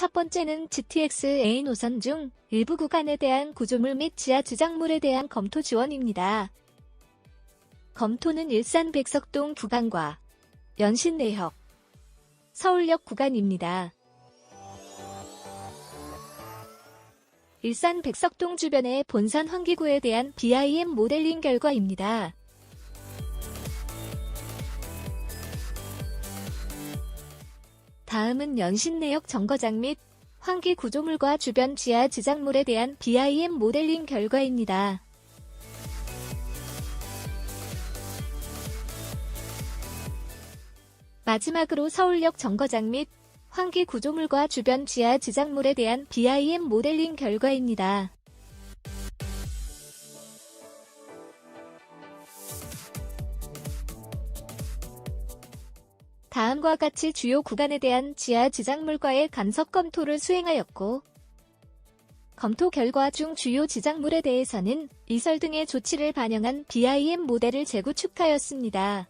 첫 번째는 GTX-A 노선 중 일부 구간에 대한 구조물 및 지하 지작물에 대한 검토 지원입니다. 검토는 일산 백석동 구간과 연신 내역, 서울역 구간입니다. 일산 백석동 주변의 본산 환기구에 대한 BIM 모델링 결과입니다. 다음은 연신내역 정거장 및 환기 구조물과 주변 지하 지작물에 대한 BIM 모델링 결과입니다. 마지막으로 서울역 정거장 및 환기 구조물과 주변 지하 지작물에 대한 BIM 모델링 결과입니다. 다음과 같이 주요 구간에 대한 지하 지작물과의 간섭 검토를 수행하였고, 검토 결과 중 주요 지작물에 대해서는 이설 등의 조치를 반영한 BIM 모델을 재구축하였습니다.